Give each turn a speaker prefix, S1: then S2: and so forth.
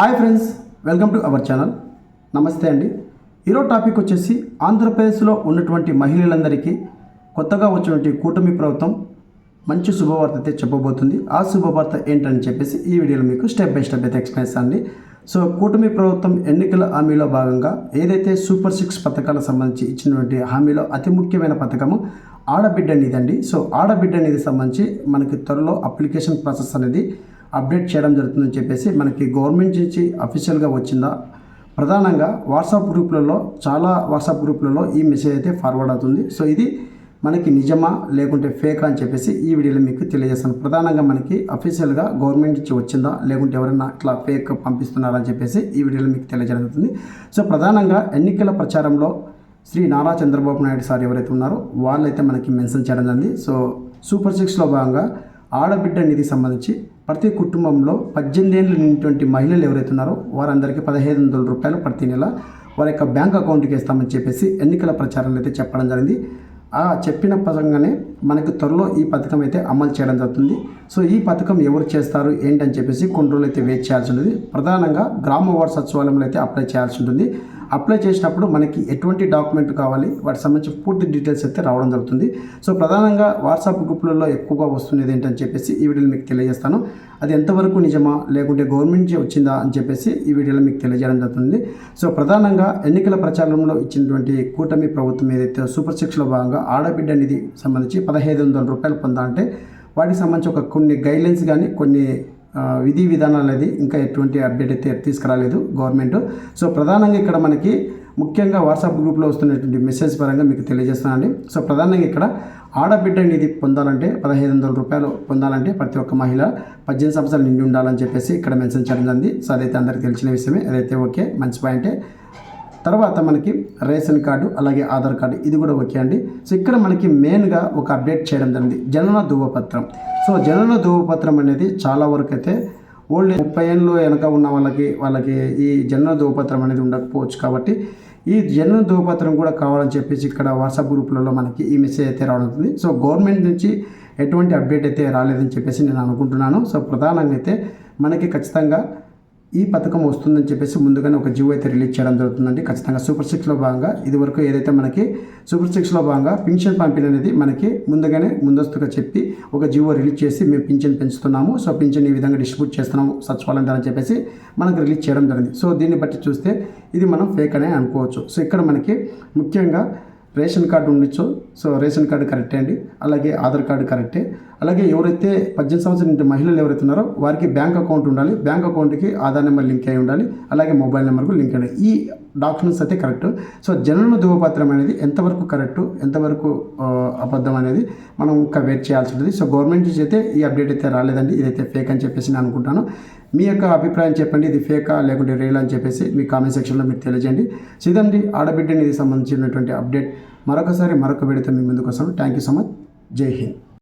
S1: Hi friends welcome to our channel. నమస్తే అండి. ఈరోజు టాపిక్ వచ్చేసి ఆంధ్రప్రదేశ్లో ఉన్నటువంటి మహిళలందరికీ కొత్తగా వచ్చినటువంటి కూటమి ప్రభుత్వం మంచి శుభవార్త అయితే చెప్పబోతుంది. ఆ శుభవార్త ఏంటని చెప్పేసి ఈ వీడియోలో మీకు స్టెప్ బై స్టెప్ అయితే ఎక్స్ప్లెయిన్ చేస్తాను సో కూటమి ప్రభుత్వం ఎన్నికల హామీలో భాగంగా ఏదైతే సూపర్ సిక్స్ పథకాలకు సంబంధించి ఇచ్చినటువంటి హామీలో అతి ముఖ్యమైన పథకము ఆడబిడ్డ నిధి అండి. సో ఆడబిడ్డ నిధి సంబంధించి మనకి త్వరలో అప్లికేషన్ ప్రాసెస్ అనేది అప్డేట్ చేయడం జరుగుతుందని చెప్పేసి మనకి గవర్నమెంట్ నుంచి అఫీషియల్గా వచ్చిందా? ప్రధానంగా వాట్సాప్ గ్రూప్లలో చాలా వాట్సాప్ గ్రూప్లలో ఈ మెసేజ్ అయితే ఫార్వర్డ్ అవుతుంది. సో ఇది మనకి నిజమా లేకుంటే ఫేక్ అని చెప్పేసి ఈ వీడియోలో మీకు తెలియజేస్తాను. ప్రధానంగా మనకి అఫీషియల్గా గవర్నమెంట్ నుంచి వచ్చిందా లేకుంటే ఎవరైనా ఇట్లా ఫేక్ పంపిస్తున్నారా అని చెప్పేసి ఈ వీడియోలో మీకు తెలియజేస్తుంది సో ప్రధానంగా ఎన్నికల ప్రచారంలో శ్రీ నారా చంద్రబాబు నాయుడు సార్ ఎవరైతే ఉన్నారో వాళ్ళైతే మనకి మెన్షన్ చేయడం జరిగింది. సో సూపర్ సిక్స్లో భాగంగా ఆడబిడ్డ నిధి సంబంధించి ప్రతి కుటుంబంలో పద్దెనిమిది ఏళ్ళు నిండినటువంటి మహిళలు ఎవరైతే ఉన్నారో వారందరికీ పదహైదు వందల రూపాయలు ప్రతి నెల వారి యొక్క బ్యాంక్ అకౌంట్కి ఇస్తామని చెప్పేసి ఎన్నికల ప్రచారంలో అయితే చెప్పడం జరిగింది. ఆ చెప్పిన పరంగానే మనకు త్వరలో ఈ పథకం అయితే అమలు చేయడం జరుగుతుంది. సో ఈ పథకం ఎవరు చేస్తారు ఏంటని చెప్పేసి కొన్ని రోజులు అయితే వెయిట్ చేయాల్సి ఉంటుంది. ప్రధానంగా గ్రామ వార్డు సచివాలయంలో అయితే అప్లై చేయాల్సి ఉంటుంది. అప్లై చేసినప్పుడు మనకి ఎటువంటి డాక్యుమెంట్ కావాలి వాటికి సంబంధించి పూర్తి డీటెయిల్స్ అయితే రావడం జరుగుతుంది. సో ప్రధానంగా వాట్సాప్ గ్రూపులలో ఎక్కువగా వస్తున్నది ఏంటని చెప్పేసి ఈ వీడియోలో మీకు తెలియజేస్తాను. అది ఎంతవరకు నిజమా లేకుంటే గవర్నమెంట్ నుంచి వచ్చిందా అని చెప్పేసి ఈ వీడియోలో మీకు తెలియజేయడం జరుగుతుంది. సో ప్రధానంగా ఎన్నికల ప్రచారంలో ఇచ్చినటువంటి కూటమి ప్రభుత్వం ఏదైతే సూపర్ శిక్షలో భాగంగా ఆడబిడ్డ నిధి సంబంధించి పదహైదు వందల రూపాయలు పొందాలంటే వాటికి సంబంధించి ఒక కొన్ని గైడ్లైన్స్ కానీ కొన్ని విధి విధానాలు అనేది ఇంకా ఎటువంటి అప్డేట్ అయితే తీసుకురాలేదు గవర్నమెంట్ సో ప్రధానంగా ఇక్కడ మనకి ముఖ్యంగా వాట్సాప్ గ్రూప్లో వస్తున్నటువంటి మెసేజ్ పరంగా మీకు తెలియజేస్తానండి సో ప్రధానంగా ఇక్కడ ఆడబిడ్డ నిధి పొందాలంటే పదహైదు వందల రూపాయలు పొందాలంటే ప్రతి ఒక్క మహిళ పద్దెనిమిది సంవత్సరాలు నిండి ఉండాలని చెప్పేసి ఇక్కడ మెన్షన్ చేయడం జరిగింది. సో అదైతే అందరికీ తెలిసిన విషయమే. అదైతే ఓకే. మంచి పాయింటే తర్వాత మనకి రేషన్ కార్డు అలాగే ఆధార్ కార్డు ఇది కూడా ఓకే అండి. సో ఇక్కడ మనకి మెయిన్గా ఒక అప్డేట్ చేయడం జరిగింది. జనన ధృవపత్రం. సో జనన ధృవపత్రం అనేది చాలా వరకు అయితే ఓల్డ్ ముప్పై ఏళ్ళు వెనక ఉన్న వాళ్ళకి వాళ్ళకి ఈ జనన ధృవపత్రం అనేది ఉండకపోవచ్చు కాబట్టి ఈ జనన ధృవపత్రం కూడా కావాలని చెప్పేసి ఇక్కడ వాట్సాప్ గ్రూపులలో మనకి ఈ మెసేజ్ అయితే రావడం సో గవర్నమెంట్ నుంచి ఎటువంటి అప్డేట్ అయితే రాలేదని చెప్పేసి నేను అనుకుంటున్నాను. సో ప్రధానంగా అయితే మనకి ఖచ్చితంగా ఈ పథకం వస్తుందని చెప్పేసి ముందుగానే ఒక జియో అయితే రిలీజ్ చేయడం జరుగుతుందండి. ఖచ్చితంగా సూపర్ సిక్స్లో భాగంగా ఇది వరకు ఏదైతే మనకి సూపర్ సిక్స్లో భాగంగా పింఛన్ పంపిణీ అనేది మనకి ముందుగానే ముందస్తుగా చెప్పి ఒక జియో రిలీజ్ చేసి మేము పింఛన్ పెంచుతున్నాము. సో పింఛన్ ఈ విధంగా డిస్ట్రిబ్యూట్ చేస్తున్నాము సచివాలయం అని చెప్పేసి మనకు రిలీజ్ చేయడం జరిగింది. సో దీన్ని బట్టి చూస్తే ఇది మనం ఫేక్ అనే అనుకోవచ్చు. సో ఇక్కడ మనకి ముఖ్యంగా రేషన్ కార్డు ఉండొచ్చు. సో రేషన్ కార్డు కరెక్టే అండి. అలాగే ఆధార్ కార్డు కరెక్టే. అలాగే ఎవరైతే పద్దెనిమిది సంవత్సరాల నుండి మహిళలు ఎవరైతే ఉన్నారో వారికి బ్యాంక్ అకౌంట్ ఉండాలి. బ్యాంక్ అకౌంట్కి ఆధార్ నెంబర్ లింక్ అయి ఉండాలి. అలాగే మొబైల్ నెంబర్కు లింక్ అయ్యి ఈ డాక్యుమెంట్స్ అయితే కరెక్ట్. సో జనన ధృవపత్రం అనేది ఎంతవరకు కరెక్ట్ ఎంతవరకు అబద్ధం అనేది మనం ఇంకా వెయిట్ చేయాల్సి ఉంటుంది. సో గవర్నమెంట్ నుంచి అయితే ఈ అప్డేట్ అయితే రాలేదండి. ఇదైతే ఫేక్ అని చెప్పేసి నేను అనుకుంటాను. మీ యొక్క అభిప్రాయం చెప్పండి. ఇది ఫేకా లేకుంటే రియల్ అని చెప్పేసి మీ కామెంట్ సెక్షన్లో మీరు తెలియజేయండి. సో ఇదండి ఆడబిడ్డ నిధి సంబంధించినటువంటి అప్డేట్. మరొకసారి మరొక వీడియోతో మీ ముందుకు వస్తాను. థ్యాంక్ యూ సో మచ్ జై హింద్.